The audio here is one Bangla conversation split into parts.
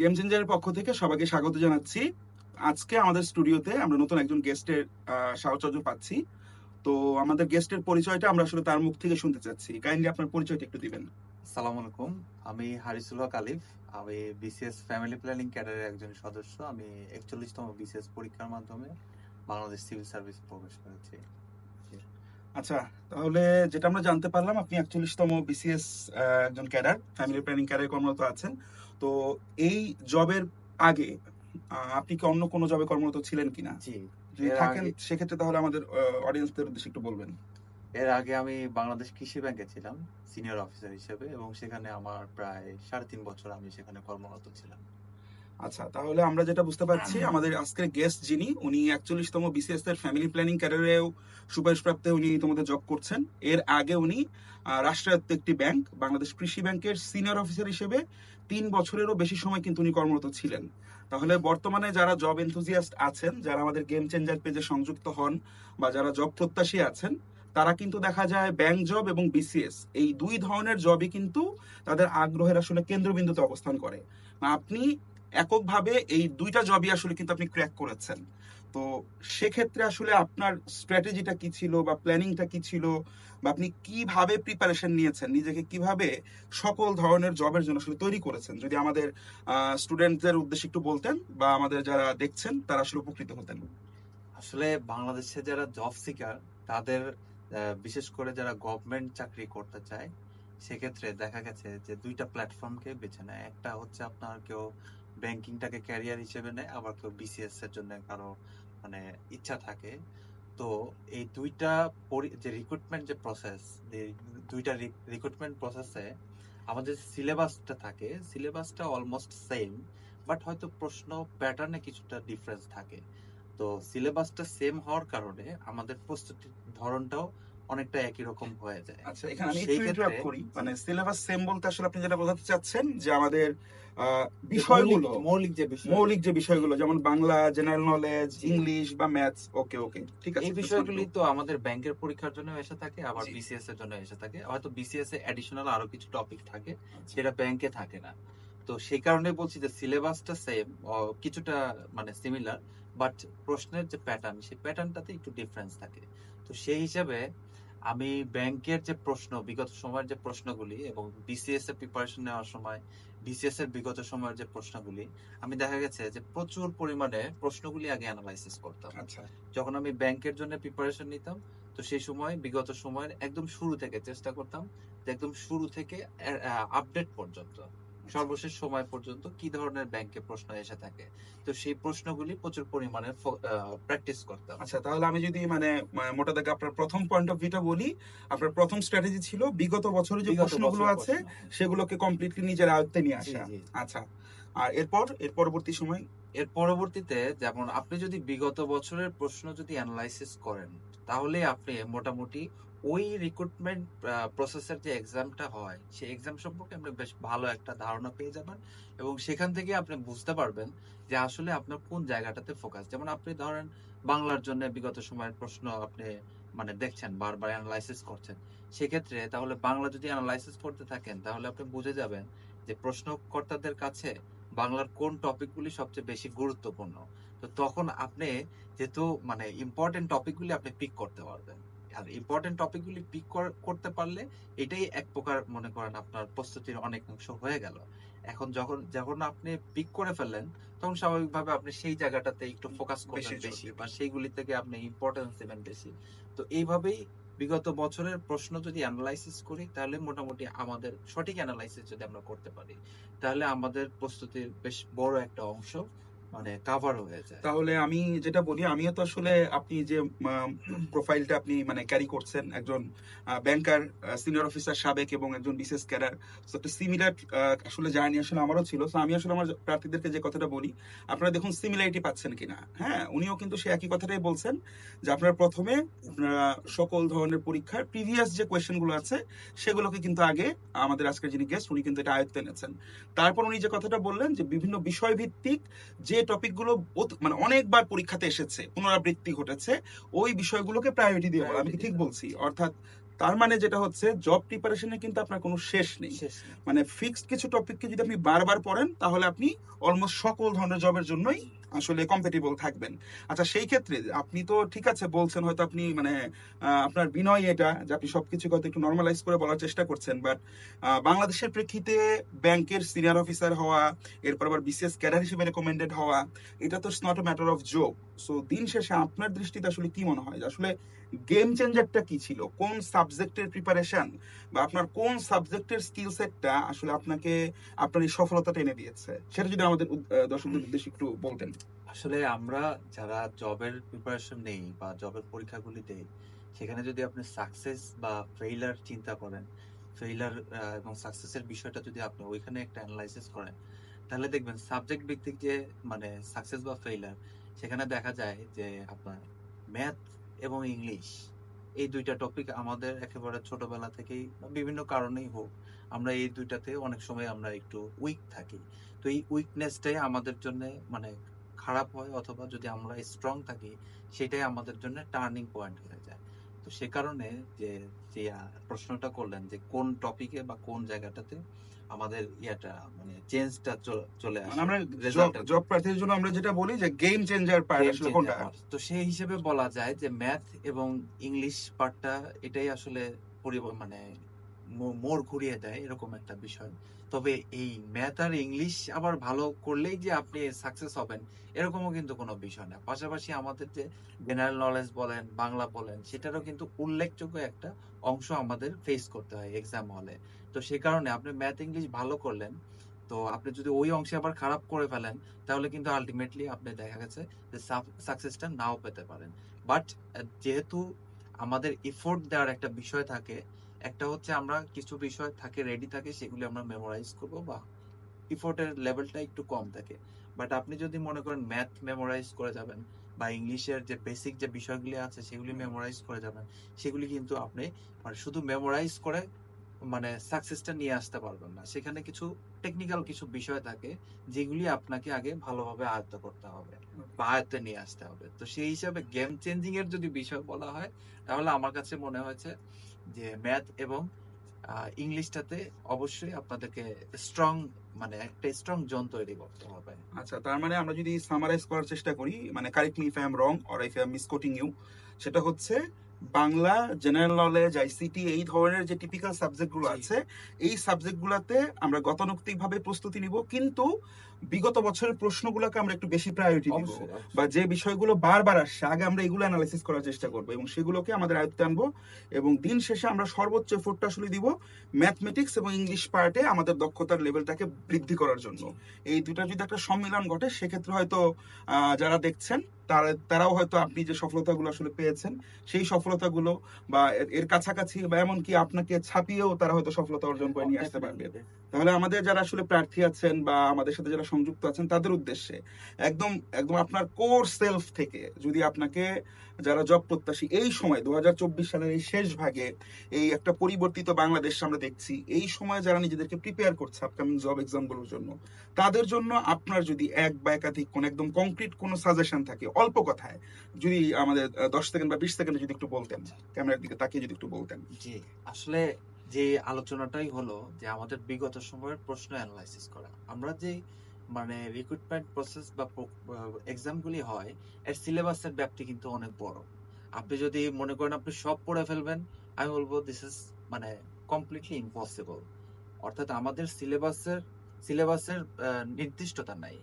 গেম চেঞ্জারের পক্ষ থেকে সবাইকে স্বাগত জানাচ্ছি। আজকে আমাদের স্টুডিওতে আমরা নতুন একজন গেস্টের সাহচর্য পাচ্ছি। তো আমাদের গেস্টের পরিচয়টা আমরা আসলে তার মুখ থেকে শুনতে চাচ্ছি। কাইন্ডলি আপনার পরিচয়টা একটু দিবেন। সালাম আলাইকুম। আমি হারিসুল হক আলিফ। আমি বিসিএস ফ্যামিলি প্ল্যানিং ক্যাডারের একজন সদস্য। আমি একচল্লিশতম বিসিএস পরীক্ষার মাধ্যমে বাংলাদেশ সিভিল সার্ভিস প্রবেশ করেছি। আচ্ছা তাহলে যেটা আমরা জানতে পারলাম আপনি একচল্লিশতম বিসিএস একজন ক্যাডার ফ্যামিলি প্ল্যানিং ক্যাডারে কর্মরত আছেন। তো এই জবের আগে আপনি কি অন্য কোনো জবে কর্মরত ছিলেন কিনা? জি। যদি থাকেন সেক্ষেত্রে তাহলে আমাদের অডিয়েন্সদের উদ্দেশ্যে একটু বলবেন। এর আগে আমি বাংলাদেশ কৃষি ব্যাংকে ছিলাম সিনিয়র অফিসার হিসেবে এবং সেখানে আমার প্রায় সাড়ে তিন বছর আমি সেখানে কর্মরত ছিলাম। আচ্ছা তাহলে আমরা যেটা বুঝতে পারছি আমাদের আজকের গেস্ট যিনি উনি একচল্লিশতম বিসিএস এর ফ্যামিলি প্ল্যানিং ক্যারিয়ারেও সুপারিশপ্রাপ্ত উনি তোমাদের জব করছেন। এর আগে উনি রাষ্ট্রায়ত্ত একটি ব্যাংক বাংলাদেশ কৃষি ব্যাংকের সিনিয়র অফিসার হিসেবে তিন বছরেরও বেশি সময় কিন্তু উনি কর্মরত ছিলেন। তাহলে বর্তমানে যারা জব এনথুজিয়াস্ট আছেন যারা আমাদের গেম চেঞ্জার পেজে সংযুক্ত হন বা যারা জব প্রত্যাশী আছেন তারা কিন্তু দেখা যায় ব্যাংক জব এবং বিসিএস এই দুই ধরনের জবই কিন্তু তাদের আগ্রহের আসলে কেন্দ্রবিন্দুতে অবস্থান করে। আপনি এককভাবে এই দুইটা জবই আসলে কিন্তু আপনি ক্র্যাক করেছেন। তো সেক্ষেত্রে আসলে আপনার স্ট্র্যাটেজিটা কি ছিল বা প্ল্যানিংটা কি ছিল বা আপনি কীভাবে প্রিপারেশন নিয়েছেন? নিজেকে কীভাবে সকল ধরনের জবের জন্য আসলে তৈরি করেছেন? যদি আমাদের স্টুডেন্টদের উদ্দেশ্যে একটু বলতেন বা আমাদের যারা দেখছেন তারা আসলে উপকৃত হতেন। আসলে বাংলাদেশে যারা জব সিকার তাদের বিশেষ করে যারা গভর্নমেন্ট চাকরি করতে চায়, সেক্ষেত্রে দেখা গেছে যে দুইটা প্ল্যাটফর্মকে বেছে নেয়। একটা হচ্ছে আপনার কেউ ব্যাংকিংটাকে ক্যারিয়ার হিসেবে নেয়, আবার কেউ বিসিএস এর জন্য কারও মানে ইচ্ছা থাকে। তো এই দুইটা যে রিক্রুটমেন্ট যে প্রসেস দুইটা রিক্রুটমেন্ট প্রসেসে আমাদের সিলেবাসটা থাকে সিলেবাসটা অলমোস্ট সেম বাট হয়তো প্রশ্ন প্যাটার্নে কিছুটা ডিফারেন্স থাকে। তো সিলেবাসটা সেম হওয়ার কারণে আমাদের প্রস্তুতির ধরনটাও অনেকটা একই রকম হয়ে যায়। আচ্ছা এখানে আমি একটু ইন্টারাপ্ট করি। মানে সিলেবাস সেম বলতে আসলে আপনি যেটা বোঝাতে চাচ্ছেন যে আমাদের বিষয়গুলো মৌলিক- মৌলিক যে বিষয় মৌলিক যে বিষয়গুলো যেমন বাংলা জেনারেল নলেজ ইংলিশ বা ম্যাথস ওকে ওকে ঠিক আছে এই বিষয়গুলি তো আমাদের ব্যাংকের পরীক্ষার জন্য এসে থাকে আবার বিসিএস এর জন্য এসে থাকে। হয়তো বিসিএস এ অ্যাডিশনাল আরও কিছু টপিক থাকে আচ্ছা। যেটা ব্যাংকে থাকে না। তো সেই কারণে বলছি যে সিলেবাসটা সেম কিছুটা মানে সিমিলার বাট প্রশ্নের যে প্যাটার্ন সেই প্যাটার্নটাতে একটু ডিফারেন্স থাকে। তো সেই হিসাবে আমি ব্যাংকের যে প্রশ্ন বিগত সময়ের যে প্রশ্নগুলি এবং বিসিএস এর প্রিপারেশন নেওয়ার সময় বিসিএস এর বিগত সময়ের যে প্রশ্নগুলি আমি দেখা গেছে যে প্রচুর পরিমাণে প্রশ্নগুলি আগে অ্যানালাইসিস করতাম। আচ্ছা। যখন আমি ব্যাংকের জন্য প্রিপারেশন নিতাম তো সেই সময় বিগত সময়ের একদম শুরু থেকে চেষ্টা করতাম যে একদম শুরু থেকে আপডেট পর্যন্ত। সর্বশেষ সময় পর্যন্ত কি ধরনের ব্যাংকে প্রশ্ন এসে থাকে? তো সেই প্রশ্নগুলি প্রচুর পরিমাণে প্র্যাকটিস করতাম আচ্ছা তাহলে আমি যদি মানে মানে মোটা দাগে আপনার প্রথম পয়েন্ট অফ ভিউটা বলি আপনার প্রথম স্ট্র্যাটেজি ছিল বিগত বছরে যে প্রশ্নগুলো আছে সেগুলোকে কমপ্লিটলি নিজের আয়ত্তে নিয়ে আসা। আচ্ছা আর এরপর এর পরবর্তী সময়? এর পরবর্তীতে যেমন আপনি যদি বিগত বছরের প্রশ্ন যদি অ্যানালাইসিস করেন তাহলে আপনি মোটামুটি ওই রিক্রুটমেন্ট প্রসেসের যে এক্সামটা হয়, সেই এক্সাম সম্পর্কে আপনি বেশ ভালো একটা ধারণা পেয়ে যাবেন এবং সেখান থেকে আপনি বুঝতে পারবেন যে আসলে আপনার কোন জায়গাটাতে ফোকাস যেমন আপনি ধরেন বাংলার জন্য বিগত সময়ের প্রশ্ন আপনি মানে দেখছেন, বারবার অ্যানালাইসিস করছেন। সেক্ষেত্রে তাহলে বাংলা যদি অ্যানালাইসিস করতে থাকেন, তাহলে আপনি বুঝে যাবেন যে প্রশ্নকর্তাদের কাছে বাংলার কোন টপিকগুলি সবচেয়ে বেশি গুরুত্বপূর্ণ। তো তখন আপনি যেহেতু মানে ইম্পর্টেন্ট টপিকগুলি আপনি পিক করতে পারবেন। আর ইম্পর্টেন্ট টপিকগুলি পিক করতে পারলে এটাই এক প্রকার মনে করেন আপনার প্রস্তুতির অনেক অংশ হয়ে গেল। এখন যখন যখন আপনি পিক করে ফেললেন তখন স্বাভাবিকভাবে আপনি সেই জায়গাটাতে একটু ফোকাস করবেন বেশি বেশি বা সেইগুলি থেকে আপনি ইম্পর্টেন্স দেবেন বেশি। তো এইভাবেই বিগত বছরের প্রশ্ন যদি অ্যানালাইসিস করি তাহলে মোটামুটি আমাদের সঠিক অ্যানালাইসিস যদি আমরা করতে পারি তাহলে আমাদের প্রস্তুতির বেশ বড় একটা অংশ মানে কাভার হয়ে যায়। তাহলে আমি যেটা বলি, আমিও তো আসলে আপনি যে প্রোফাইলটা আপনি মানে ক্যারি করছেন, একজন ব্যাংকার সিনিয়র অফিসার সাবেক এবং একজন একটা সিমিলার আসলে জার্নি আসলে আমারও ছিল। আমি আসলে আমার প্রার্থীদেরকে যে কথাটা বলি, আপনারা দেখুন সিমিলারিটি পাচ্ছেন কিনা। হ্যাঁ উনিও কিন্তু সে একই কথাটাই বলছেন, যে আপনারা প্রথমে সকল ধরনের পরীক্ষার প্রিভিয়াস যে কোয়েশ্চেনগুলো আছে, সেগুলোকে কিন্তু আগে আমাদের আজকের যিনি গেস্ট উনি কিন্তু এটা আয়ত্তে এনেছেন। তারপর উনি যে কথাটা বললেন, যে বিভিন্ন বিষয় ভিত্তিক যে টপিকগুলো মানে অনেকবার পরীক্ষাতে এসেছে পুনরাবৃত্তি ঘটেছে ওই বিষয়গুলোকে প্রায়োরিটি দিয়ে। আমি ঠিক বলছি অর্থাৎ তার মানে যেটা হচ্ছে জব প্রিপারেশনে কিন্তু আপনার কোনো শেষ নেই শেষ নেই। মানে ফিক্সড কিছু টপিককে যদি আপনি বারবার পড়েন তাহলে আপনি অলমোস্ট সকল ধরনের জবের জন্যই আসলে কম্পেটেবল থাকবেন। আচ্ছা সেই ক্ষেত্রে আপনি তো ঠিক আছে বলছেন হয়তো আপনি মানে আপনার বিনয় এটা, যে আপনি সবকিছু হয়তো একটু নর্মালাইজ করে বলার চেষ্টা করছেন বাট বাংলাদেশের প্রেক্ষিতে ব্যাংকের সিনিয়র অফিসার হওয়া, এরপর আবার বিসিএস ক্যাডার হিসেবে রেকমেন্ডেড হওয়া, এটা তো not a matter of joke so দিন শেষে আপনার দৃষ্টিতে আসলে কি মনে হয়? আসলে গেম চেঞ্জারটা কি ছিল? কোন সাবজেক্টের প্রিপারেশন বা আপনার কোন সাবজেক্টের স্কিল সেটটা আসলে আপনাকে, আপনার এই সফলতা এনে দিয়েছে? সেটা যদি আমাদের দর্শকদের উদ্দেশ্যে একটু বলতেন। আসলে আমরা যারা জবের প্রিপারেশন নেই বা জবের পরীক্ষাগুলি দেই, সেখানে যদি আপনি সাকসেস বা ফেইলার চিন্তা করেন ফেইলার এবং সাকসেসের বিষয়টা যদি আপনি ওইখানে একটা অ্যানালাইসিস করেন, তাহলে দেখবেন সাবজেক্ট ভিত্তিক যে মানে সাকসেস বা ফেইলার সেখানে দেখা যায় যে আপনার ম্যাথ এবং ইংলিশ। এই দুইটা টপিক আমাদের একেবারে ছোটবেলা থেকেই বিভিন্ন কারণেই হোক, আমরা এই দুইটাতে অনেক সময় আমরা একটু উইক থাকি। তো এই উইকনেসটাই আমাদের জন্য মানে খারাপ হয় অথবা যদি আমরা স্ট্রং থাকি, সেটাই আমাদের জন্য টার্নিং পয়েন্ট হয়ে যায়। সে কারণে যে যে প্রশ্নটা করলেন যে কোন টপিকে বা কোন জায়গাটাতে আমাদের ইয়াটা মানে চেঞ্জটা চলে আসে মানে আমরা জব প্রার্থীর জন্য আমরা যেটা বলি যে গেম চেঞ্জার পার্ট আসলে কোনটা? তো সেই হিসেবে বলা যায় যে ম্যাথ এবং ইংলিশ পার্টটা এটাই আসলে পরিবর্তন মানে মোড় ঘুরিয়ে দেয়, এরকম একটা বিষয়। তবে এই ম্যাথ আর ইংলিশ আবার ভালো করলেই যে আপনি সাকসেস হবেন, এরকমও কিন্তু কোনো বিষয় না। পাশাপাশি আমাদের যে জেনারেল নলেজ বলেন, বাংলা বলেন, সেটারও কিন্তু উল্লেখযোগ্য একটা অংশ আমাদের ফেস করতে হয় এক্সাম হলে তো সে কারণে আপনি ম্যাথ ইংলিশ ভালো করলেন, তো আপনি যদি ওই অংশে আবার খারাপ করে ফেলেন, তাহলে কিন্তু আলটিমেটলি আপনি দেখা গেছে যে সাকসেসটা নাও পেতে পারেন। বাট যেহেতু আমাদের এফোর্ট দেওয়ার একটা বিষয় থাকে একটা হচ্ছে আমরা কিছু বিষয় থাকে রেডি থাকে সেগুলি আমরা মেমোরাইজ করব বা এফোর্টের লেভেলটা একটু কম থাকে। বাট আপনি যদি মনে করেন ম্যাথ মেমোরাইজ করে যাবেন বা ইংলিশের যে বেসিক যে বিষয়গুলি আছে সেগুলি মেমোরাইজ করে যাবেন সেগুলি কিন্তু আপনি মানে শুধু মেমোরাইজ করে মানে সাকসেসটা নিয়ে আসতে পারবেন না। সেখানে কিছু টেকনিক্যাল কিছু বিষয় থাকে যেগুলি আপনাকে আগে ভালোভাবে আয়ত্ত করতে হবে বা আয়ত্তে নিয়ে আসতে হবে। তো সেই হিসাবে গেম চেঞ্জিং এর যদি বিষয় বলা হয় তাহলে আমার কাছে মনে হয়েছে যে ম্যাথ এবং ইংলিশটাতে অবশ্যই আপনাদেরকে স্ট্রং মানে একটা স্ট্রং জোন তৈরি করতে হবে। আচ্ছা তার মানে আমরা যদি সামারাইজ করার চেষ্টা করি মানে correctly if I am wrong or if I am misquoting you সেটা হচ্ছে বাংলা জেনারেল নলেজ আইসিটি এই ধরনের যে টিপিক্যাল সাবজেক্টগুলো। আছে এই সাবজেক্টগুলোতে আমরা গতানুগতিকভাবে প্রস্তুতি নিব। কিন্তু বিগত বছরের প্রশ্নগুলোকে আমরা একটু বেশি প্রায়োরিটি দিব বা যে বিষয়গুলো বারবার আসছে আগে আমরা এগুলো অ্যানালাইসিস করার চেষ্টা করব এবং সেগুলোকে আমাদের আয়ত্তে আনব এবং দিন শেষে আমরা সর্বোচ্চ এফোর্টটা আসলে দিব ম্যাথমেটিক্স এবং ইংলিশ পার্টে আমাদের দক্ষতার লেভেলটাকে বৃদ্ধি করার জন্য। এই দুটা যদি একটা সম্মিলন ঘটে সেক্ষেত্রে হয়তো আহ, যারা দেখছেন তারা, তারাও হয়তো আপনি যে সফলতাগুলো আসলে পেয়েছেন, সেই সফলতাগুলো বা এর কাছাকাছি বা এমনকি আপনাকে ছাপিয়েও তারা হয়তো সফলতা অর্জন করে নিয়ে আসতে পারবে। তাহলে আমাদের যারা আসলে প্রার্থী আছেন বা আমাদের সাথে যারা সংযুক্ত আছেন, তাদের উদ্দেশ্যে একদম একদম আপনার কোর সেলফ থেকে যদি আপনাকে যারা জব প্রত্যাশী, এই সময় দু সালের এই শেষ ভাগে এই একটা পরিবর্তিত বাংলাদেশ আমরা দেখছি, এই সময় যারা নিজেদেরকে প্রিপেয়ার করছে আপকামিং জব এক্সামগুলোর জন্য, তাদের জন্য আপনার যদি এক বা একাধিক কোন একদম কংক্রিট কোনো সাজেশন থাকে, অল্প কথায় যদি আমাদের দশ সেকেন্ড বা বিশ সেকেন্ডে যদি একটু বলতেন ক্যামেরার দিকে তাকিয়ে যদি একটু বলতেন। জি, আসলে যে আলোচনাটাই হলো যে আমাদের বিগত সময়ের প্রশ্ন অ্যানালাইসিস করা। আমরা যে মানে রিক্রুটমেন্ট প্রসেস বা এক্সামগুলি হয়, এর সিলেবাসের ব্যাপ্তি কিন্তু অনেক বড়। আপনি যদি মনে করেন আপনি সব পড়ে ফেলবেন, আমি বলব দিস ইজ মানে কমপ্লিটলি ইম্পসিবল অর্থাৎ আমাদের সিলেবাসের সিলেবাসের নির্দিষ্টতা নাই।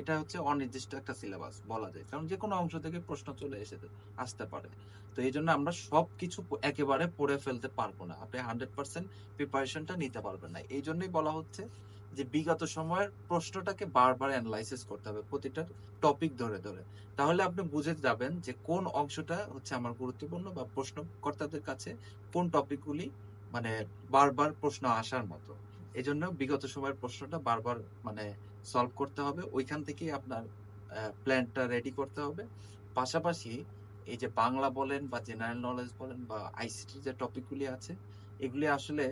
এটা হচ্ছে অনির্দিষ্ট একটা সিলেবাস বলা যায়। কারণ যে কোনো অংশ থেকে প্রশ্ন চলে এসে আসতে পারে। তো এই জন্য আমরা সব কিছু একেবারে পড়ে ফেলতে পারব না। আপনি হান্ড্রেড পার্সেন্ট প্রিপারেশনটা নিতে পারবেন না। এই জন্যই বলা হচ্ছে যে বিগত সময়ের প্রশ্নটাকে বারবার অ্যানালাইসিস করতে হবে প্রতিটা টপিক ধরে ধরে। তাহলে আপনি বুঝে যাবেন যে কোন অংশটা হচ্ছে আমার গুরুত্বপূর্ণ বা প্রশ্নকর্তাদের কাছে কোন টপিকগুলি মানে বারবার প্রশ্ন আসার মতো। এই জন্য বিগত সময়ের প্রশ্নটা বারবার মানে সলভ করতে হবে। ওইখান থেকেই আপনার প্ল্যানটা রেডি করতে হবে। পাশাপাশি এই যে বাংলা বলেন বা জেনারেল নলেজ বলেন বা আইসিটি যে টপিকগুলি আছে, এগুলি আসলে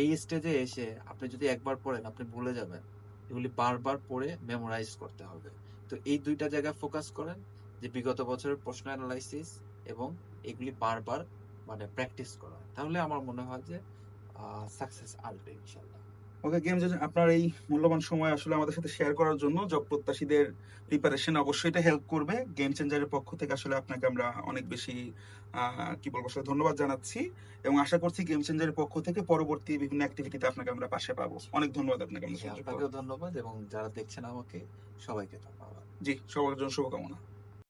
এই স্টেজে এসে আপনি যদি একবার পড়েন, আপনি ভুলে যাবেন। এগুলি বারবার পড়ে মেমোরাইজ করতে হবে। তো এই দুইটা জায়গায় ফোকাস করেন যে বিগত বছরের প্রশ্ন অ্যানালাইসিস এবং এগুলি বারবার মানে প্র্যাকটিস করা। তাহলে আমার মনে হয় যে সাকসেস আসবে ইনশাল্লাহ ওকে গেম যে আপনার এই মূল্যবান সময় আসলে আমাদের সাথে শেয়ার করার জন্য জব প্রত্যাশীদের প্রিপারেশন অবশ্যই এটা হেল্প করবে। গেম চেঞ্জারের পক্ষ থেকে আসলে আপনাকে আমরা অনেক বেশি আহ, কি বলব আসলে ধন্যবাদ জানাচ্ছি। এবং আশা করছি গেম চেঞ্জারের পক্ষ থেকে পরবর্তী বিভিন্ন অ্যাক্টিভিটিতে আপনাকে আমরা পাশে পাবো। অনেক ধন্যবাদ আপনাকে আপনাকেও ধন্যবাদ এবং যারা দেখছেন আমাকে সবাইকে ধন্যবাদ। জি সবার জন্য শুভকামনা।